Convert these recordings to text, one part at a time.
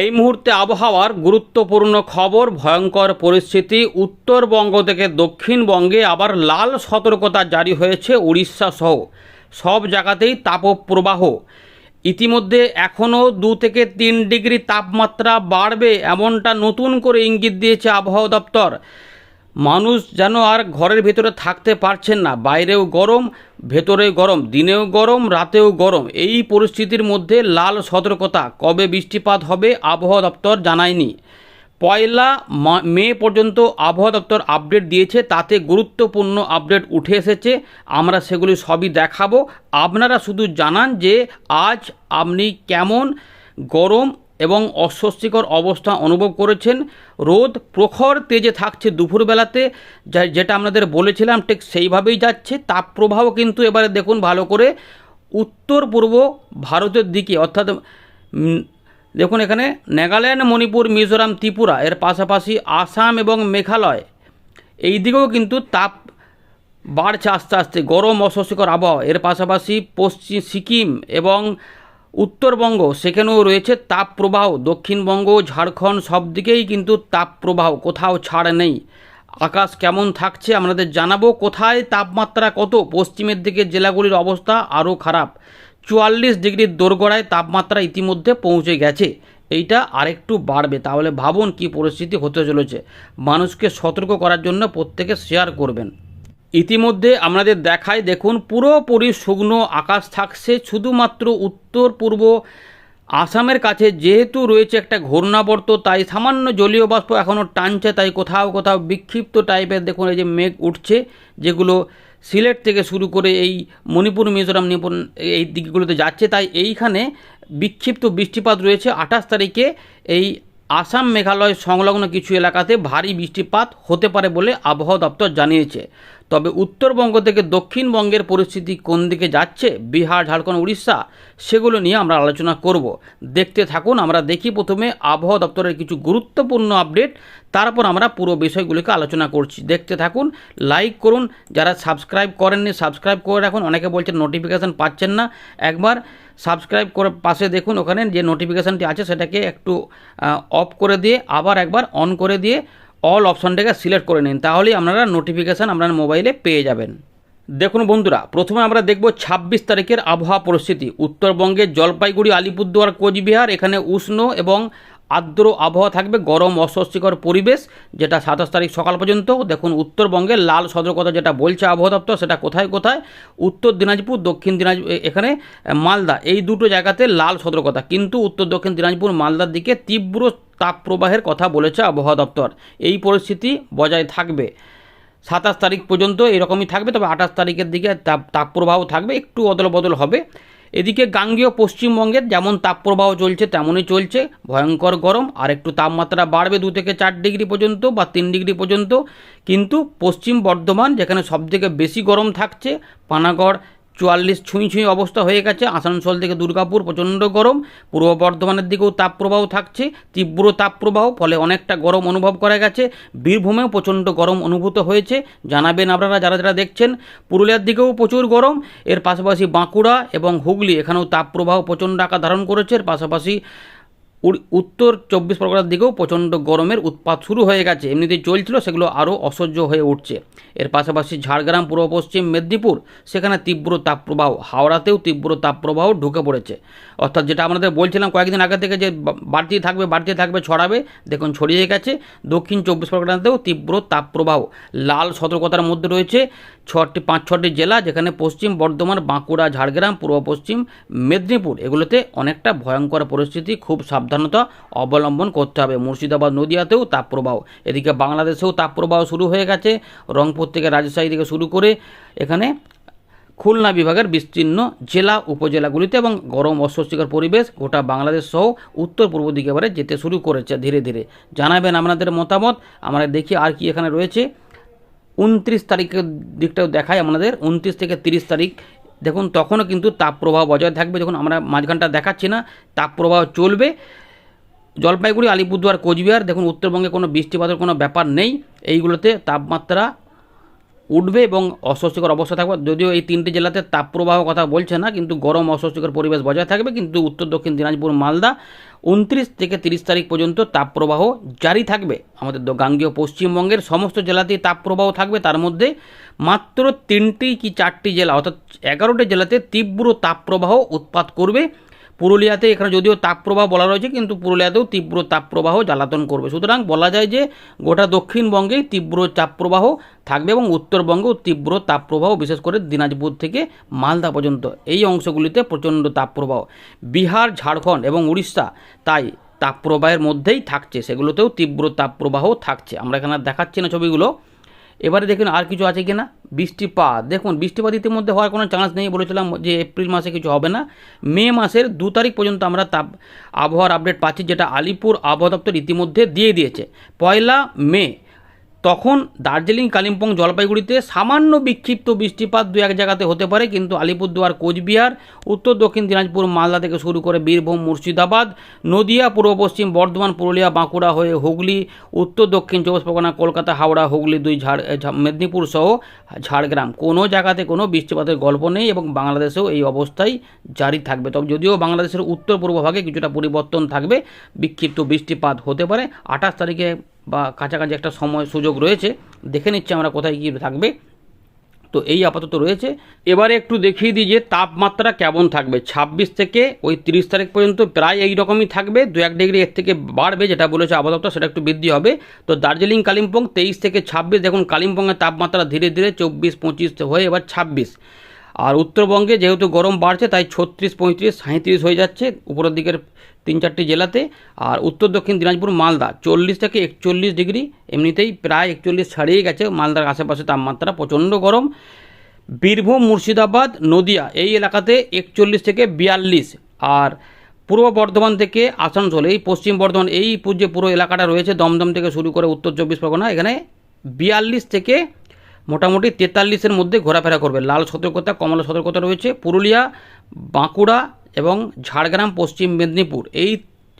এই মুহূর্তে আবহাওয়ার গুরুত্বপূর্ণ খবর, ভয়ঙ্কর পরিস্থিতি। উত্তরবঙ্গ থেকে দক্ষিণবঙ্গে আবার লাল সতর্কতা জারি হয়েছে উড়িষ্যা সহ। সব জায়গাতেই তাপপ্রবাহ। ইতিমধ্যে এখনও দু থেকে তিন ডিগ্রি তাপমাত্রা বাড়বে, এমনটা নতুন করে ইঙ্গিত দিয়েছে আবহাওয়া দপ্তর। মানুষ যেন আর ঘরের ভেতরে থাকতে পারছেন না। বাইরেও গরম ভেতরে গরম, দিনেও গরম, রাতেও গরম। এই পরিস্থিতির মধ্যে লাল সতর্কতা। কবে বৃষ্টিপাত হবে আবহাওয়া দপ্তর জানায়নি। পয়লা মা- পর্যন্ত আবহাওয়া দপ্তর আপডেট দিয়েছে, তাতে গুরুত্বপূর্ণ আপডেট উঠে এসেছে। আমরা সেগুলি সবই দেখাবো। আপনারা শুধু জানান যে আজ আপনি কেমন, গরম এবং অস্বস্তিকর অবস্থা অনুভব করেছেন। রোদ প্রখর তেজে থাকছে দুপুরবেলাতে, যা যেটা আমাদের বলেছিলাম, ঠিক সেইভাবেই যাচ্ছে। তাপপ্রবাহ কিন্তু এবারে দেখুন ভালো করে উত্তর পূর্ব ভারতের দিকে, অর্থাৎ দেখুন এখানে নাগাল্যান্ড, মণিপুর, মিজোরাম, ত্রিপুরা, এর পাশাপাশি আসাম এবং মেঘালয়। এই দিকেও কিন্তু তাপ বাড়ছে আস্তে আস্তে, গরম অস্বস্তিকর আবহাওয়া। এর পাশাপাশি পশ্চিম সিকিম এবং উত্তরবঙ্গ, সেখানেও রয়েছে তাপ প্রবাহ। দক্ষিণবঙ্গ, ঝাড়খণ্ড সব দিকেই কিন্তু তাপ প্রবাহ, কোথাও ছাড় নেই। আকাশ কেমন থাকছে আপনাদের জানাব। কোথায় তাপমাত্রা কত? পশ্চিমের দিকে জেলাগুলির অবস্থা আরও খারাপ। চুয়াল্লিশ ডিগ্রির দোরগড়ায় তাপমাত্রা ইতিমধ্যে পৌঁছে গেছে। এইটা আরেকটু বাড়বে। তাহলে ভাবুন কি পরিস্থিতি হতে চলেছে। মানুষকে সতর্ক করার জন্য প্রত্যেকে শেয়ার করবেন। ইতিমধ্যে আপনাদের দেখায়, দেখুন, পুরোপুরি শুকনো আকাশ থাকছে, শুধুমাত্র উত্তর পূর্ব আসামের কাছে যেহেতু রয়েছে একটা ঘূর্ণাবর্ত, তাই সামান্য জলীয় বাষ্প এখনও টানছে, তাই কোথাও কোথাও বিক্ষিপ্ত টাইপের দেখুন, এই যে মেঘ উঠছে, যেগুলো সিলেট থেকে শুরু করে এই মণিপুর, মিজোরাম, নিপুণ, এই দিকগুলোতে যাচ্ছে, তাই এইখানে বিক্ষিপ্ত বৃষ্টিপাত রয়েছে। আঠাশ তারিখে এই আসাম মেঘালয় সংলগ্ন কিছু এলাকাতে ভারী বৃষ্টিপাত হতে পারে বলে আবহাওয়া দপ্তর জানিয়েছে। তবে উত্তরবঙ্গ থেকে দক্ষিণবঙ্গের পরিস্থিতি কোন দিকে যাচ্ছে, বিহার, ঝাড়খণ্ড, উড়িষ্যা, সেগুলো নিয়ে আমরা আলোচনা করব। দেখতে থাকুন, আমরা দেখি প্রথমে আবহাওয়া দপ্তরের কিছু গুরুত্বপূর্ণ আপডেট, তারপর আমরা পুরো বিষয়গুলিকে আলোচনা করছি। দেখতে থাকুন, লাইক করুন, যারা সাবস্ক্রাইব করেননি, সাবস্ক্রাইব করে রাখুন। অনেকে বলছেন নোটিফিকেশান পাচ্ছেন না। একবার সাবস্ক্রাইব করে পাশে দেখুন ওখানে যে নোটিফিকেশানটি আছে, সেটাকে একটু অফ করে দিয়ে, আবার একবার অন করে দিয়ে অল অপশনটাকে সিলেক্ট করে নিন, তাহলেই আপনারা নোটিফিকেশান আপনার মোবাইলে পেয়ে যাবেন। দেখুন বন্ধুরা, প্রথমে আমরা দেখব ছাব্বিশ তারিখের আবহাওয়া পরিস্থিতি। উত্তরবঙ্গের জলপাইগুড়ি, আলিপুরদুয়ার, কোচবিহার, এখানে উষ্ণ এবং আর্দ্র আবহাওয়া থাকবে, গরম অস্বস্তিকর পরিবেশ, যেটা সাতাশ তারিখ সকাল পর্যন্ত। দেখুন উত্তরবঙ্গের লাল সতর্কতা যেটা বলছে আবহাওয়া দপ্তর, সেটা কোথায় কোথায়? উত্তর দিনাজপুর, দক্ষিণ দিনাজপুর এখানে মালদা, এই দুটো জায়গাতে লাল সতর্কতা। কিন্তু উত্তর দক্ষিণ দিনাজপুর, মালদার দিকে তীব্র তাপপ্রবাহের কথা বলেছে আবহাওয়া দপ্তর। এই পরিস্থিতি বজায় থাকবে। সাতাশ তারিখ পর্যন্ত এরকমই থাকবে, তবে আঠাশ তারিখের দিকে তাপ, তাপপ্রবাহ থাকবে, একটু অদল বদল হবে। এদিকে গাঙ্গীয় পশ্চিমবঙ্গের যেমন তাপপ্রবাহ চলছে, তেমনই চলছে। ভয়ঙ্কর গরম, আর একটু তাপমাত্রা বাড়বে দু থেকে চার ডিগ্রি পর্যন্ত বা তিন ডিগ্রি পর্যন্ত। কিন্তু পশ্চিম বর্ধমান, যেখানে সবথেকে বেশি গরম থাকছে, পানাগড় চুয়াল্লিশ ছুঁই ছুঁই অবস্থা হয়ে গেছে। আসানসোল থেকে দুর্গাপুর, প্রচণ্ড গরম। পূর্ব বর্ধমানের দিকেও তাপপ্রবাহ থাকছে। তীব্র তাপপ্রবাহ, ফলে অনেকটা গরম অনুভব করা গেছে। বীরভূমেও প্রচণ্ড গরম অনুভূত হয়েছে। জানাবেন আপনারা যারা যারা দেখছেন। পুরুলিয়ার দিকেও প্রচুর গরম। এর পাশাপাশি বাঁকুড়া এবং হুগলি, এখানেও তাপপ্রবাহ প্রচণ্ড আকার ধারণ করেছে। এর পাশাপাশি উত্তর চব্বিশ পরগনার দিকেও প্রচণ্ড গরমের উৎপাত শুরু হয়ে গেছে। এমনিতেই চলছিল, সেগুলো আরও অসহ্য হয়ে উঠছে। এর পাশাপাশি ঝাড়গ্রাম, পূর্ব পশ্চিম, মেদিনীপুর, সেখানে তীব্র তাপপ্রবাহ, হাওড়াতেও তীব্র তাপপ্রবাহ ঢুকে পড়েছে। অর্থাৎ যেটা আমাদের বলছিলাম কয়েকদিন আগে থেকে যে বাড়তি থাকবে বাড়তি থাকবে, ছড়াবে, দেখুন ছড়িয়ে গেছে। দক্ষিণ চব্বিশ পরগনাতেও তীব্র তাপপ্রবাহ। লাল সতর্কতার মধ্যে রয়েছে ছটি, পাঁচ, ছটি জেলা, যেখানে পশ্চিম বর্ধমান, বাঁকুড়া, ঝাড়গ্রাম, পূর্ব পশ্চিম, মেদিনীপুর। এগুলোতে অনেকটা ভয়ঙ্কর পরিস্থিতি খুব সাবধানতা অবলম্বন করতে হবে। মুর্শিদাবাদ নদিয়াতেও তাপপ্রবাহ এদিকে বাংলাদেশেও তাপপ্রবাহ শুরু হয়ে গেছে। রংপুর থেকে রাজশাহী থেকে শুরু করে এখানে খুলনা বিভাগের বিস্তীর্ণ জেলা, উপজেলাগুলিতে এবং গরম অস্বস্তিকর পরিবেশ গোটা বাংলাদেশ সহ উত্তর পূর্ব দিকে এবারে যেতে শুরু করেছে ধীরে ধীরে। জানাবেন আপনাদের মতামত। আমরা দেখি আর কি এখানে রয়েছে। উনত্রিশ তারিখের দিকটাও দেখায় আমাদের উনত্রিশ থেকে তিরিশ তারিখ। দেখুন, তখনও কিন্তু তাপপ্রবাহ বজায় থাকবে। যখন আমরা মাঝখানটা দেখাচ্ছি না তাপপ্রবাহ চলবে। জলপাইগুড়ি, আলিপুরদুয়ার, কোচবিহার, দেখুন উত্তরবঙ্গে কোনো বৃষ্টিপাতের কোনো ব্যাপার নেই। এইগুলোতে তাপমাত্রা উঠবে এবং অস্বস্তিকর অবস্থা থাকবে। যদিও এই তিনটি জেলাতে তাপপ্রবাহ কথা বলছে না, কিন্তু গরম অস্বস্তিকর পরিবেশ বজায় থাকবে। কিন্তু উত্তর, দক্ষিণ, দিনাজপুর, মালদা, উনত্রিশ থেকে তিরিশ তারিখ পর্যন্ত তাপপ্রবাহ জারি থাকবে। আমাদের গাঙ্গেয় পশ্চিমবঙ্গের সমস্ত জেলাতেই তাপপ্রবাহ থাকবে। তার মধ্যে মাত্র তিনটি কি চারটি জেলা, অর্থাৎ এগারোটি জেলাতে তীব্র তাপপ্রবাহ উৎপাত করবে। পুরুলিয়াতে এখানে যদিও তাপপ্রবাহ বলা রয়েছে, কিন্তু পুরুলিয়াতেও তীব্র তাপপ্রবাহ জ্বালাতন করবে। সুতরাং বলা যায় যে গোটা দক্ষিণবঙ্গেই তীব্র তাপপ্রবাহ থাকবে এবং উত্তরবঙ্গেও তীব্র তাপপ্রবাহ বিশেষ করে দিনাজপুর থেকে মালদা পর্যন্ত। এই অংশগুলিতে প্রচণ্ড তাপপ্রবাহ বিহার, ঝাড়খণ্ড এবং উড়িষ্যা তাই তাপপ্রবাহের মধ্যেই থাকছে। সেগুলোতেও তীব্র তাপপ্রবাহ থাকছে। আমরা এখানে দেখাচ্ছি না ছবিগুলো। এবারে দেখুন আর কিছু আছে কি না বৃষ্টিপাত। দেখুন, বৃষ্টিপাত ইতিমধ্যে হওয়ার কোনো চান্স নেই বলেছিলাম যে এপ্রিল মাসে কিছু হবে না। মে মাসের দু তারিখ পর্যন্ত আমরা তাপ, আবহাওয়ার আপডেট পাচ্ছি যেটা আলিপুর আবহাওয়া দপ্তর ইতিমধ্যে দিয়ে দিয়েছে। পয়লা মে তখন দার্জিলিং, কালিম্পং জলপাইগুড়িতে সামান্য বিক্ষিপ্ত বৃষ্টিপাত দু এক জায়গাতে হতে পারে, কিন্তু আলিপুরদুয়ার, কোচবিহার, উত্তর, দক্ষিণ দিনাজপুর, মালদা থেকে শুরু করে বীরভূম, মুর্শিদাবাদ, নদিয়া, পূর্ব পশ্চিম, বর্ধমান, পুরুলিয়া, বাঁকুড়া হয়ে হুগলি, উত্তর, দক্ষিণ চব্বিশ পরগনা, কলকাতা, হাওড়া, হুগলি, দুই ঝাড় মেদিনীপুর সহ ঝাড়গ্রাম। কোনো জায়গাতে কোনো বৃষ্টিপাতের গল্প নেই এবং বাংলাদেশেও এই অবস্থাই জারি থাকবে। তবে যদিও বাংলাদেশের উত্তর পূর্ব ভাগে কিছুটা পরিবর্তন থাকবে, বিক্ষিপ্ত বৃষ্টিপাত হতে পারে, আঠাশ তারিখে বা কাছাকাছি একটা সময় সুযোগ রয়েছে, দেখে নিচ্ছি আমরা কোথায় কী থাকবে। তো এই আপাতত রয়েছে। এবারে একটু দেখিয়ে দিই যে তাপমাত্রা কেমন থাকবে। ছাব্বিশ থেকে ওই তিরিশ তারিখ পর্যন্ত প্রায় এই রকমই থাকবে। দু এক ডিগ্রি এর থেকে বাড়বে, যেটা বলেছে আপাতত সেটা একটু বৃদ্ধি হবে। তো দার্জিলিং, কালিম্পং, তেইশ থেকে ছাব্বিশ, দেখুন কালিম্পংয়ের তাপমাত্রা ধীরে ধীরে চব্বিশ, পঁচিশ হয়ে এবার ছাব্বিশ। আর উত্তরবঙ্গে যেহেতু গরম বাড়ছে, তাই ছত্রিশ, পঁয়ত্রিশ সাঁত্রিশ হয়ে যাচ্ছে উপরের দিকের তিন চারটি জেলাতে। আর উত্তর, দক্ষিণ দিনাজপুর, মালদা, চল্লিশ থেকে একচল্লিশ ডিগ্রি, এমনিতেই প্রায় একচল্লিশ ছাড়িয়ে গেছে। মালদার আশেপাশে তাপমাত্রা প্রচণ্ড গরম। বীরভূম, মুর্শিদাবাদ, নদিয়া এই এলাকাতে একচল্লিশ থেকে বিয়াল্লিশ। আর পূর্ব বর্ধমান থেকে আসানসোল, এই পশ্চিম বর্ধমান, এই যে পুরো এলাকাটা রয়েছে, দমদম থেকে শুরু করে উত্তর চব্বিশ পরগনা, এখানে বিয়াল্লিশ থেকে মোটামুটি তেতাল্লিশের মধ্যে ঘোরাফেরা করবে। লাল সতর্কতা, কমলা সতর্কতা রয়েছে। পুরুলিয়া, বাঁকুড়া এবং ঝাড়গ্রাম, পশ্চিম মেদিনীপুর। এই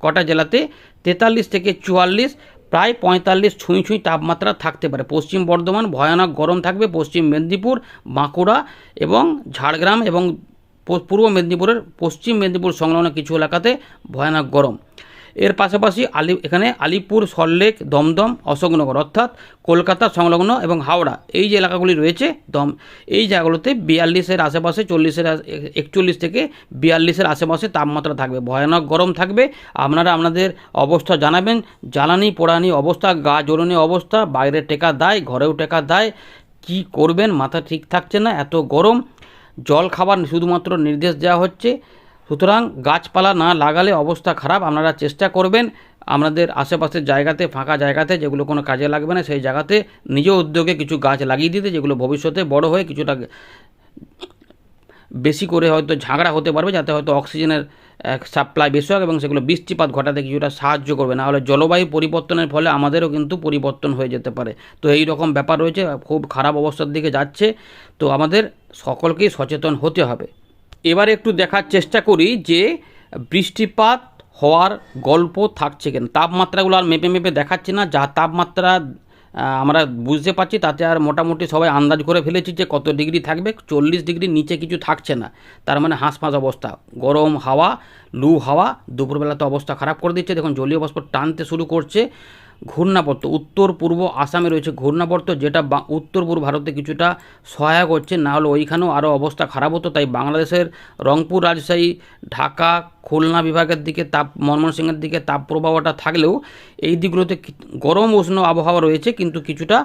কটা জেলাতে তেতাল্লিশ থেকে চুয়াল্লিশ, প্রায় পঁয়তাল্লিশ ছুঁই ছুঁই তাপমাত্রা থাকতে পারে। পশ্চিম বর্ধমান, ভয়ানক গরম থাকবে। পশ্চিম মেদিনীপুর, বাঁকুড়া এবং ঝাড়গ্রাম এবং পূর্ব মেদিনীপুরের পশ্চিম মেদিনীপুর সংলগ্ন কিছু এলাকাতে ভয়ানক গরম। এর পাশাপাশি আলি, এখানে আলিপুর সল্টলেক দমদম, অশোকনগর, অর্থাৎ কলকাতা সংলগ্ন এবং হাওড়া, এই যে এলাকাগুলি রয়েছে, দম, এই জায়গাগুলোতে বিয়াল্লিশের আশেপাশে চল্লিশের একচল্লিশ থেকে বিয়াল্লিশের আশেপাশে তাপমাত্রা থাকবে। ভয়ানক গরম থাকবে। আপনারা আপনাদের অবস্থা জানাবেন। জ্বালানি, পোড়ানি অবস্থা, গা জ্বলনি অবস্থা, বাইরে টেকা দেয়, ঘরেও টেকা দেয়। কি করবেন? মাথা ঠিক থাকছে না, এত গরম। জল খাবার শুধুমাত্র নির্দেশ দেওয়া হচ্ছে। সুতরাং গাছপালা না লাগালে অবস্থা খারাপ। আপনারা চেষ্টা করবেন আপনাদের আশেপাশের জায়গাতে, ফাঁকা জায়গাতে, যেগুলো কোনো কাজে লাগবে না, সেই জায়গাতে নিজ উদ্যোগে কিছু গাছ লাগিয়ে দিতে, যেগুলো ভবিষ্যতে বড় হয়ে কিছুটা বেশি করে হয়তো ঝাগড়া হতে পারবে, যাতে হয়তো অক্সিজেনের সাপ্লাই বেশি হোক এবং সেগুলো বৃষ্টিপাত ঘটাতে কিছুটা সাহায্য করবে। না হলে জলবায়ু পরিবর্তনের ফলে আমাদেরও কিন্তু পরিবর্তন হয়ে যেতে পারে। তো এই রকম ব্যাপার রয়েছে, খুব খারাপ অবস্থার দিকে যাচ্ছে। তো আমাদের সকলকেই সচেতন হতে হবে। এবার একটু দেখার চেষ্টা করি যে বৃষ্টিপাত হওয়ার গল্প থাকছে কেন। তাপমাত্রাগুলো আর মেপে মেপে দেখাচ্ছে না, যা তাপমাত্রা আমরা বুঝতে পারছি তাতে আর মোটামুটি সবাই আন্দাজ করে ফেলেছি যে কত ডিগ্রি থাকবে, চল্লিশ ডিগ্রির নিচে কিছু থাকছে না। তার মানে হাঁসফাঁস অবস্থা, গরম হাওয়া, লু হাওয়া, দুপুরবেলা তো অবস্থা খারাপ করে দিচ্ছে। দেখুন, জলীয় বাষ্প টানতে শুরু করছে। ঘূর্ণাবর্ত, উত্তর, পূর্ব আসামে রয়েছে ঘূর্ণাবর্ত, যেটা উত্তর, পূর্ব ভারতে কিছুটা সহায়ক হচ্ছে। না হলে ওইখানেও আরও অবস্থা খারাপ হতো, তাই বাংলাদেশের রংপুর, রাজশাহী, ঢাকা, খুলনা বিভাগের দিকে তাপ ময়মনসিংহের দিকে তাপ প্রবাহটা থাকলেও এই দিকগুলোতে গরম উষ্ণ আবহাওয়া রয়েছে, কিন্তু কিছুটা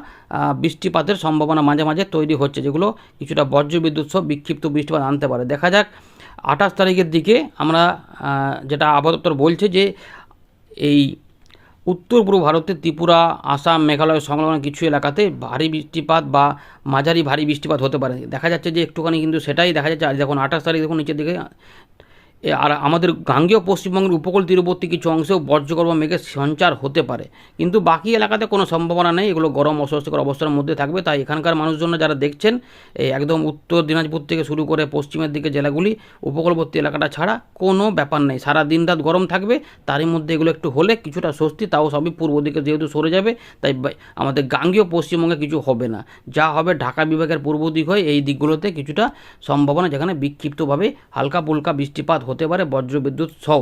বৃষ্টিপাতের সম্ভাবনা মাঝে মাঝে তৈরি হচ্ছে, যেগুলো কিছুটা বজ্রবিদ্যুৎ সহ বিক্ষিপ্ত বৃষ্টিপাত আনতে পারে। দেখা যাক, আঠাশ তারিখের দিকে আমরা যেটা আবহাওয়া দপ্তর বলছে যে, এই উত্তর পূর্ব ভারতের ত্রিপুরা, আসাম, মেঘালয় সংলগ্ন কিছু এলাকাতে ভারী বৃষ্টিপাত বা মাঝারি ভারী বৃষ্টিপাত হতে পারে। দেখা যাচ্ছে যে একটুখানি কিন্তু সেটাই দেখা যাচ্ছে। দেখুন আঠাশ তারিখ দেখুন, নিচের দিকে আর আমাদের গাঙ্গেয় পশ্চিমবঙ্গের উপকূল তীরবর্তী কিছু অংশেও বজ্রগর্ভ মেঘের সঞ্চার হতে পারে। কিন্তু বাকি এলাকাতে কোনো সম্ভাবনা নেই। এগুলো গরম অস্বস্তিকর অবস্থার মধ্যে থাকবে। তাই এখানকার মানুষজন যারা দেখছেন একদম উত্তর দিনাজপুর থেকে শুরু করে পশ্চিমের দিকে জেলাগুলি, উপকূলবর্তী এলাকাটা ছাড়া কোনো ব্যাপার নেই। সারা দিন রাত গরম থাকবে। তারই মধ্যে এগুলো একটু হলে কিছুটা স্বস্তি, তাও সবই পূর্ব দিকে যেহেতু সরে যাবে, তাই আমাদের গাঙ্গেয় পশ্চিমবঙ্গে কিছু হবে না। যা হবে ঢাকা বিভাগের পূর্ব দিক হয় এই দিকগুলোতে কিছুটা সম্ভাবনা, যেখানে বিক্ষিপ্তভাবে হালকা পুলকা বৃষ্টিপাত হতে পারে বজ্রবিদ্যুৎ সহ।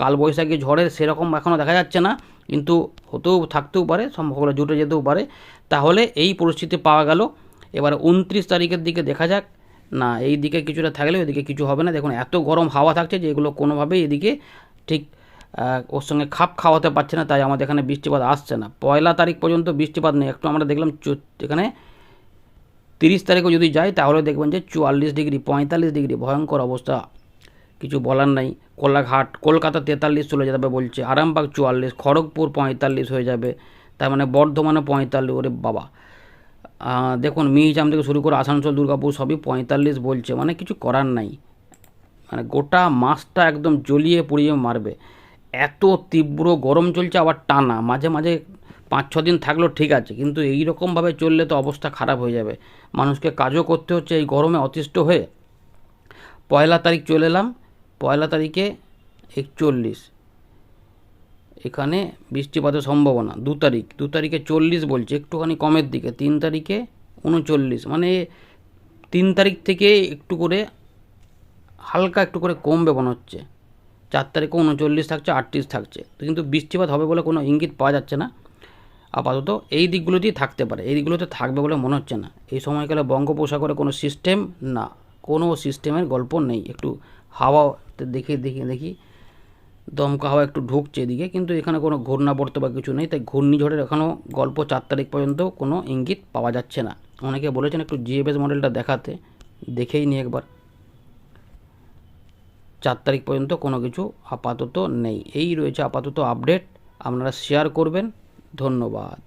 কালবৈশাখী ঝড়ের সেরকম এখনও দেখা যাচ্ছে না, কিন্তু হতেও থাকতেও পারে, সম্ভাবনা জুটে যেতেও পারে। তাহলে এই পরিস্থিতি পাওয়া গেল। এবার উনত্রিশ তারিখের দিকে দেখা যাক। না, এই দিকে কিছুটা থাকলেও এদিকে কিছু হবে না। দেখুন, এত গরম হাওয়া থাকছে যে এগুলো কোনোভাবেই এদিকে ঠিক ওর সঙ্গে খাপ খাওয়াতে পারছে না, তাই আমাদের এখানে বৃষ্টিপাত আসছে না। পয়লা তারিখ পর্যন্ত বৃষ্টিপাত নেই। একটু আমরা দেখলাম এখানে তিরিশ তারিখও যদি যাই তাহলে দেখবেন যে চুয়াল্লিশ ডিগ্রি, পঁয়তাল্লিশ ডিগ্রি, ভয়ঙ্কর অবস্থা। কিছু বলার নাই। কোলাঘাট, কলকাতা তেতাল্লিশ চলে যাবে বলছে। আরামবাগ চুয়াল্লিশ, খড়গপুর পঁয়তাল্লিশ হয়ে যাবে। তার মানে বর্ধমানে পঁয়তাল্লিশ, ওরে বাবা। দেখুন, মিহিজাম থেকে শুরু করে আসানসোল, দুর্গাপুর সবই পঁয়তাল্লিশ বলছে। মানে কিছু করার নাই। মানে গোটা মাসটা একদম জ্বলিয়ে পুড়িয়ে মারবে। এত তীব্র গরম চলছে, আবার টানা। মাঝে মাঝে পাঁচ, ছ দিন থাকলেও ঠিক আছে। কিন্তু এই রকমভাবে চললে তো অবস্থা খারাপ হয়ে যাবে। মানুষকে কাজও করতে হচ্ছে। এই গরমে অতিষ্ঠ হয়ে পয়লা তারিখ চলে এলাম। পয়লা তারিখে একচল্লিশ। এখানে বৃষ্টিপাতের সম্ভাবনা, দু তারিখ, দু তারিখে চল্লিশ বলছে, একটুখানি কমের দিকে, তিন তারিখে উনচল্লিশ মানে তিন তারিখ থেকে একটু করে, হালকা একটু করে কমবে মনে হচ্ছে। চার তারিখে উনচল্লিশ থাকছে, আটত্রিশ থাকছে। কিন্তু বৃষ্টিপাত হবে বলে কোনো ইঙ্গিত পাওয়া যাচ্ছে না। আপাতত এই দিকগুলোতেই থাকতে পারে, এই দিকগুলোতে থাকবে বলে মনে হচ্ছে না। এই সময়কালে বঙ্গোপসাগরে কোনো সিস্টেম না, কোনো সিস্টেমের গল্প নেই। একটু হাওয়া দেখি দেখি দেখি, দমকা হাওয়া একটু ঢুকছে এদিকে, কিন্তু এখানে কোনো ঘূর্ণাবর্ত বা কিছু নেই, তাই ঘূর্ণিঝড়ের এখনও গল্প চার তারিখ পর্যন্ত কোনো ইঙ্গিত পাওয়া যাচ্ছে না। অনেকে বলেছেন একটু জিএফএস মডেলটা দেখাতে, দেখেই নি একবার। চার তারিখ পর্যন্ত কোনো কিছু আপাতত নেই। এই রয়েছে আপাতত আপডেট আপনারা শেয়ার করবেন। ধন্যবাদ।